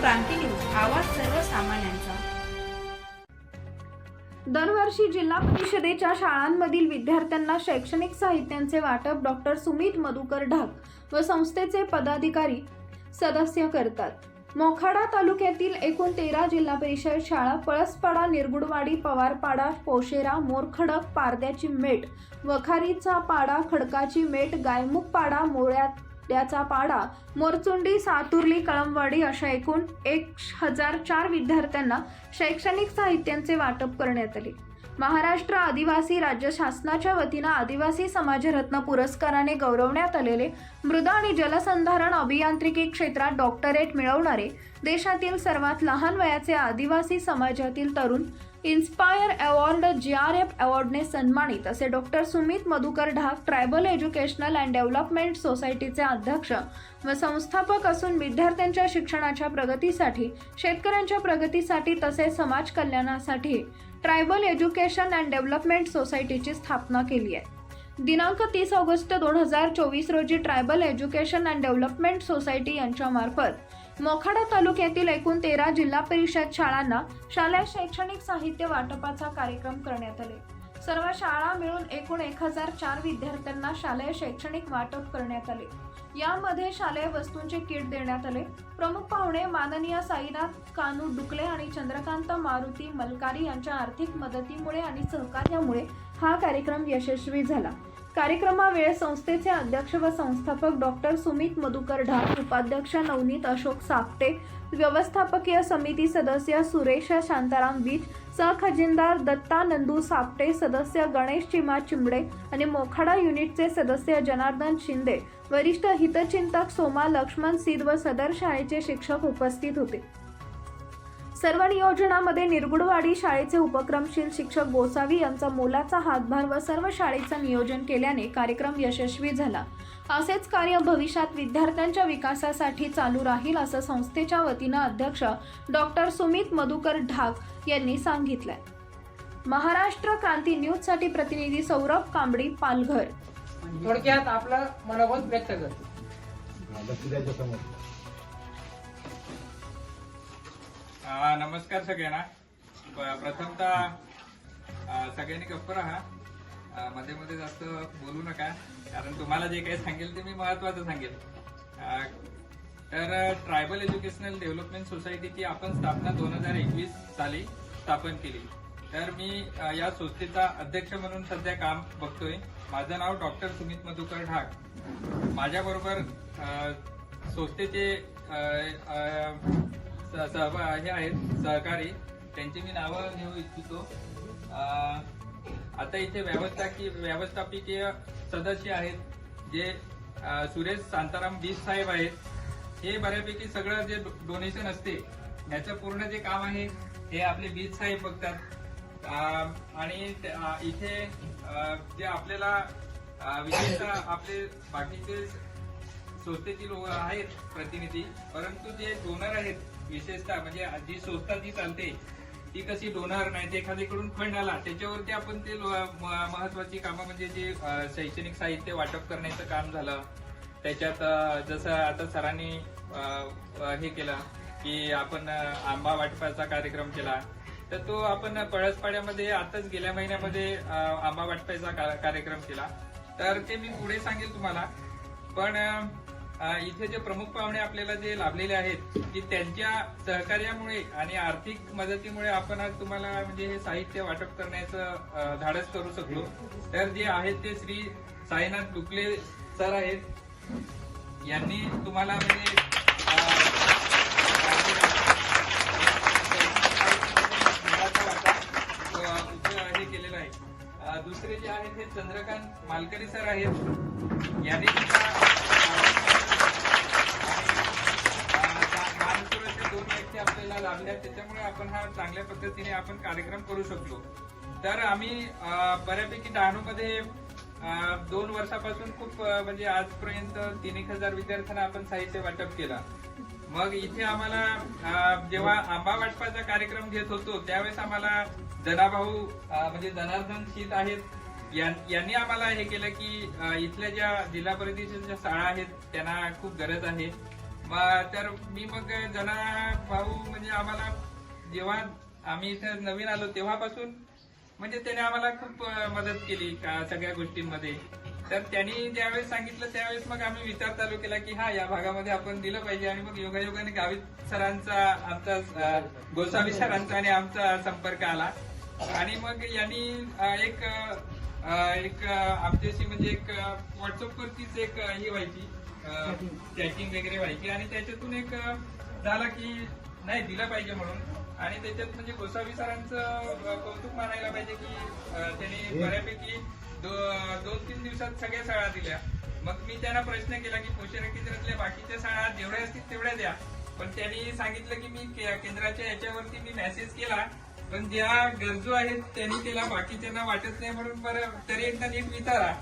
क्रांती news आवाज सर्वसामान्यांचा. दरवर्षी जिल्हा परिषदेच्या शाळांमधील विद्यार्थ्यांना शैक्षणिक साहित्यांचे वाटप डॉक्टर सुमित मधुकर ढाक व संस्थेचे पदाधिकारी सदस्य करतात. मोखाडा तालुक्यातील एकूण तेरा जिल्हा परिषद शाळा पळसपाडा निरगुडवाडी पवारपाडा पोशेरा मोरखडक पारद्याची मेट वखारीचा पाडा खडकाची मेट गायमुख पाडा मोळ्याचा पाडा मोरचुंडी सातुर्ली कळमवाडी अशा एकूण एक हजार चार विद्यार्थ्यांना शैक्षणिक साहित्यांचे वाटप करण्यात आले. महाराष्ट्र आदिवासी राज्य शासनाच्या वतीनं आदिवासी समाजरत्न पुरस्काराने गौरवण्यात आलेले मृदा आणि जलसंधारण अभियांत्रिकी क्षेत्रात डॉक्टरेट मिळवणारे देशातील सर्वात लहान वयाचे आदिवासी समाजातील तरुण inspire award G R F अवॉर्डने सन्मानित असे डॉक्टर सुमित मधुकर ढाक ट्रायबल एज्युकेशनल अँड डेव्हलपमेंट सोसायटीचे अध्यक्ष व संस्थापक असून विद्यार्थ्यांच्या शिक्षणाच्या प्रगतीसाठी शेतकऱ्यांच्या प्रगतीसाठी तसेच समाज कल्याणासाठी ट्रायबल एज्युकेशन अँड डेव्हलपमेंट सोसायटीची स्थापना केली आहे. दिनांक तीस ऑगस्ट दोन हजार चोवीस रोजी tribal education and development society यांच्यामार्फत मोखाडा तालुक्यातील एकूण तेरा जिल्हा परिषद शाळांना शालेय शैक्षणिक साहित्य वाटपाचा कार्यक्रम करण्यात आले. सर्व शाळा मिळून एकूण एक हजार चार विद्यार्थ्यांना शालेय शैक्षणिक वाटप करण्यात आले. यामध्ये शालेय वस्तूंचे किट देण्यात आले. प्रमुख पाहुणे माननीय साईनाथ कानू डुकले आणि चंद्रकांत मारुती मलकारी यांच्या आर्थिक मदतीमुळे आणि सहकार्यामुळे हा कार्यक्रम यशस्वी झाला. कार्यक्रमावेळेस संस्थेचे अध्यक्ष व संस्थापक डॉक्टर सुमित मधुकर ढाक उपाध्यक्ष नवनीत अशोक सापटे व्यवस्थापकीय समिती सदस्य सुरेश शांताराम बीज सहखजिनदार दत्ता नंदू सापटे सदस्य गणेश चिमा चिंबडे आणि मोखाडा युनिटचे सदस्य जनार्दन शिंदे. वरिष्ठ हितचिंतक सोमा लक्ष्मण सिद व सदर शाळेचे शिक्षक उपस्थित होते. सर्व नियोजनामध्ये निरगुडवाडी शाळेचे उपक्रमशील शिक्षक गोसावी यांचा मोलाचा हातभार व सर्व शाळेचं नियोजन केल्याने कार्यक्रम यशस्वी झाला असेच कार्य भविष्यात विद्यार्थ्यांच्या विकासासाठी चालू राहील असं संस्थेच्या वतीनं अध्यक्ष डॉक्टर सुमित मधुकर ढाक यांनी सांगितलंय महाराष्ट्र क्रांती न्यूजसाठी प्रतिनिधी सौरभ कांबडी पालघर थोडक्यात आपलं मनोगत व्यक्त करतो अ, नमस्कार सगळ्यांना. प्रथमतः सगळ्यांनी गप्प राहा. मध्ये मध्ये जास्त बोलू नका कारण तुम्हाला जे काही सांगेल ते मी महत्वाचं सांगेल. तर ट्रायबल एज्युकेशनल डेव्हलपमेंट सोसायटीची आपण स्थापना दोन हजार एकवीस साली स्थापन केली. तर मी या संस्थेचा अध्यक्ष म्हणून सध्या काम बघतोय. माझं नाव डॉक्टर सुमित मधुकर ढाक. माझ्याबरोबर संस्थेचे सहभा हे आहेत सहकारी. त्यांची मी नावं घेऊ इच्छितो. आता इथे व्यवस्थाकी व्यवस्थापकीय सदस्य आहेत जे सुरेश शांताराम बीस साहेब आहेत. हे बऱ्यापैकी सगळं जे डोनेशन असते याचं पूर्ण जे काम आहे हे आपले बीज साहेब बघतात. आणि इथे जे आपल्याला विशेषतः आपले बाकीचे संस्थेतील लोक आहेत प्रतिनिधी. परंतु जे डोनर आहेत विशेषतः म्हणजे जी संस्था जी चालते ती कशी डोनर नाही एखाद्याकडून फंड आला त्याच्यावरती आपण ते महत्वाची कामं म्हणजे जे शैक्षणिक साहित्य वाटप करण्याचं काम झालं. त्याच्यात जसं आता सरांनी हे केलं की आपण आंबा वाटपाचा कार्यक्रम केला तर तो आपण पळसपाड्यामध्ये आताच गेल्या महिन्यामध्ये आंबा वाटपाचा कार्यक्रम केला. तर ते मी पुढे सांगेल तुम्हाला. पण इथे जे प्रमुख पाहुणे आपल्याला जे लाभलेले आहेत की त्यांच्या सहकार्यामुळे आणि आर्थिक मदतीमुळे आपण आज तुम्हाला म्हणजे हे साहित्य वाटप करण्याचं धाडस करू शकलो. तर जे आहेत ते श्री साईनाथ डुकले सर आहेत. यांनी तुम्हाला म्हणजे हे केलेलं आहे. दुसरे जे आहेत ते चंद्रकांत मालकरी सर आहेत. यांनी आपल्याला त्याच्यामुळे आपण हा चांगल्या पद्धतीने आपण कार्यक्रम करू शकलो. तर आम्ही बऱ्यापैकी डहाणूमध्ये दोन वर्षापासून खूप म्हणजे आजपर्यंत तीन एक हजार विद्यार्थ्यांना आपण साहित्य वाटप केला. मग इथे आम्हाला जेव्हा आंबा वाटपाचा कार्यक्रम घेत होतो त्यावेळेस आम्हाला जनाभाऊ म्हणजे जनार्दन शीत आहेत. यांनी आम्हाला हे केलं की इथल्या ज्या जिल्हा परिषदेच्या शाळा आहेत त्यांना खूप गरज आहे. तर मी मग जना भाऊ म्हणजे आम्हाला जेव्हा आम्ही इथं नवीन आलो तेव्हापासून म्हणजे त्याने आम्हाला खूप मदत केली का सगळ्या गोष्टींमध्ये. तर त्यांनी ज्यावेळेस सांगितलं त्यावेळेस मग आम्ही विचार चालू केला की हा या भागामध्ये आपण दिलं पाहिजे आणि मग योगायोगाने गावित सरांचा आमचा गोसावी सरांचा आणि आमचा संपर्क आला. आणि मग यांनी एक एक आमच्याशी म्हणजे एक व्हॉट्सअपवरतीच एक ही व्हायची. चॅटिंग वगैरे व्हायची आणि त्याच्यातून एक झाला की नाही दिलं पाहिजे म्हणून. आणि त्याच्यात म्हणजे गोसावी सरांचं कौतुक मानायला पाहिजे की त्यांनी बऱ्यापैकी दोन तीन दिवसात सगळ्या शाळा दिल्या. मग मी त्यांना प्रश्न केला की पोषण केंद्रातल्या बाकीच्या शाळा जेवढ्या असतील तेवढ्या द्या. पण त्यांनी सांगितलं की मी केंद्राच्या याच्यावरती मी मेसेज केला. पण ज्या गरजू आहेत त्यांनी त्याला बाकीच्यांना वाटत नाही म्हणून बरं तरी एकदा नीट विचारा.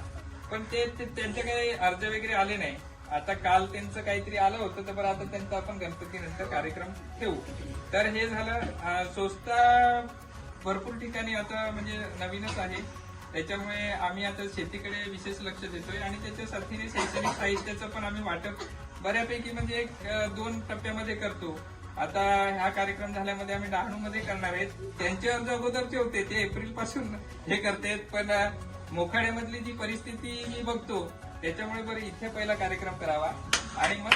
पण ते ते- त्यांचे काही अर्ज वगैरे आले नाही. आता काल त्यांचं काहीतरी आलं होतं तर बरं आता त्यांचा आपण गणपती नंतर कार्यक्रम ठेवू. तर हे झालं स्वस्ता भरपूर ठिकाणी आता म्हणजे नवीनच आहे. त्याच्यामुळे आम्ही आता शेतीकडे विशेष लक्ष देतोय आणि त्याच्या साथीने शैक्षणिक साहित्याचं पण आम्ही वाटप बऱ्यापैकी म्हणजे एक दोन टप्प्यामध्ये करतो. आता हा कार्यक्रम झाल्यामध्ये आम्ही डहाणूमध्ये करणार आहेत. त्यांचे अर्ज अगोदरचे होते ते एप्रिलपासून हे करतायत पण मोखाड्यामधली जी परिस्थिती मी बघतो त्याच्यामुळे बरं इथे पहिला कार्यक्रम करावा. आणि मग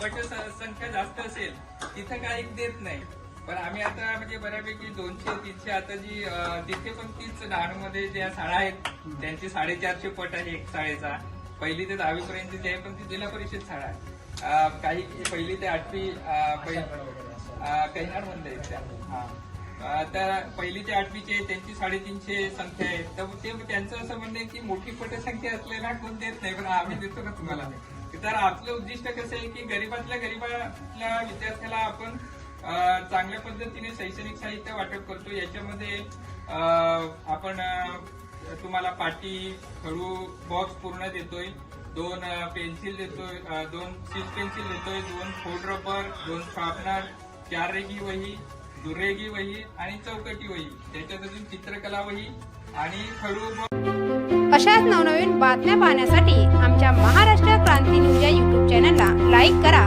पट संख्या जास्त असेल तिथं काही देत नाही. पण आम्ही आता म्हणजे बऱ्यापैकी दोनशे तीनशे आता जी तिथे पण तीच डहाणूमध्ये ज्या शाळा आहेत त्यांची साडेचारशे पट आहे एक शाळेचा. पहिली ते दहावी पर्यंत आहे पण ती जिल्हा परिषद शाळा आहे. काही पहिली ते आठवी अं, मध्ये आहेत त्या. तर पहिलीचे आठवीचे त्यांची साडेतीनशे संख्या आहे तर ते त्यांचं असं म्हणणं आहे की मोठी पटसंख्या असलेला कोण देत नाही पण आम्ही देतो ना तुम्हाला. तर आपलं उद्दिष्ट कसं आहे की गरीबातल्या गरीबातल्या विद्यार्थ्याला आपण चांगल्या पद्धतीने शैक्षणिक साहित्य वाटप करतो. याच्यामध्ये आपण तुम्हाला पाटी खडू बॉक्स पूर्ण देतोय. दोन पेन्सिल देतोय दोन सीट पेन्सिल देतोय दोन फोड रबर दोन शार्पनर चार रेगी वही दुरेगी वही आणि चौकटी वही. त्याच्यात अजून चित्रकला वही आणि खडू अशाच नवनवीन बातम्या पाहण्यासाठी आमच्या महाराष्ट्र क्रांती न्यूज या यूट्यूब चॅनलला लाईक करा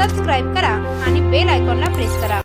सबस्क्राईब करा आणि बेल आयकॉनला प्रेस करा.